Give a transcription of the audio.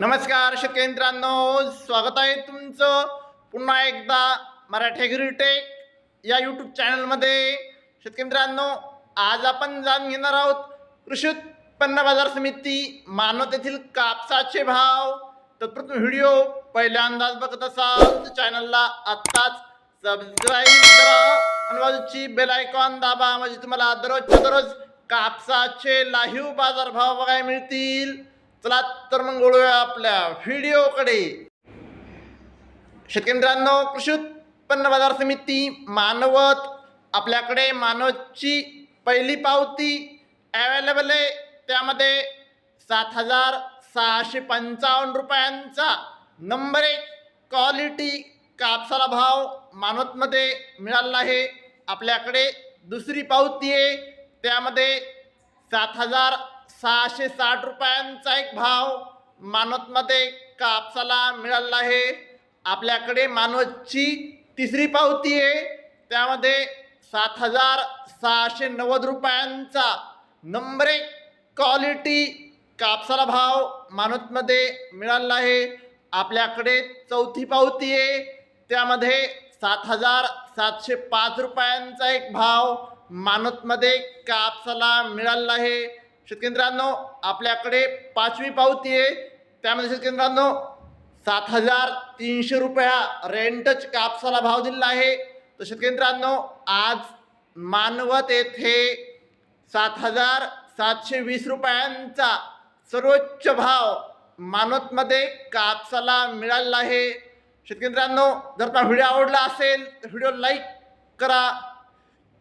नमस्कार शेतकरी स्वागत आहे तुमचं पुन्हा एकदा मराठी ॲग्रीटेक या यूट्यूब चॅनलमध्ये शेतकरी आज आपण जाणून घेणार आहोत कृषी उत्पन्न बाजार समिती मानवतेतील कापसाचे भाव. तत्प्रथम व्हिडिओ पहिल्यांदाच बघत असाल तर चॅनलला आत्ताच सबस्क्राईब करा. आणि बाजूची बेल आयकॉन दाबा म्हणजे तुम्हाला दररोजच्या दररोज कापसाचे लाईव्ह बाजारभाव बघायला मिळतील. चला तर मग वळूया आपल्या व्हिडिओकडे. शेतकरी मित्रांनो कृषी उत्पन्न बाजार समिती मानवत आपल्याकडे मानवतची पहिली पावती अवेलेबल आहे. त्यामध्ये सात हजार सहाशे पंचावन्न रुपयांचा नंबर एक क्वालिटी कापसाला भाव मानवतमध्ये मिळाला आहे. आपल्याकडे दुसरी पावती आहे. त्यामध्ये सात हजार सहाशे साठ रुपयांचा एक भाव मानवतमध्ये कापसाला मिळाला आहे. आपल्याकडे मानवतची तिसरी पावती आहे. त्यामध्ये सात हजार सहाशे नव्वद रुपयांचा नंबर एक क्वालिटी कापसाला भाव मानवतमध्ये मिळाला आहे. आपल्याकडे चौथी पावती आहे. त्यामध्ये सात हजार सातशे पाच रुपयांचा एक भाव मानवतमध्ये कापसाला मिळाला आहे. शेतकेंद्रांनो आपल्याकडे पाचवी पावती आहे. त्यामध्ये शेतकेंद्रांनो सात हजार तीनशे रुपया रेंटच कापसाला भाव दिलेला आहे. तर शेतकेंद्रांनो आज मानवत येथे सात हजार सातशे वीस रुपयांचा सर्वोच्च भाव मानवतमध्ये कापसाला मिळालेला आहे. शेतकेंद्रांनो जर तुम्हाला व्हिडिओ आवडला असेल तर व्हिडिओ लाईक करा.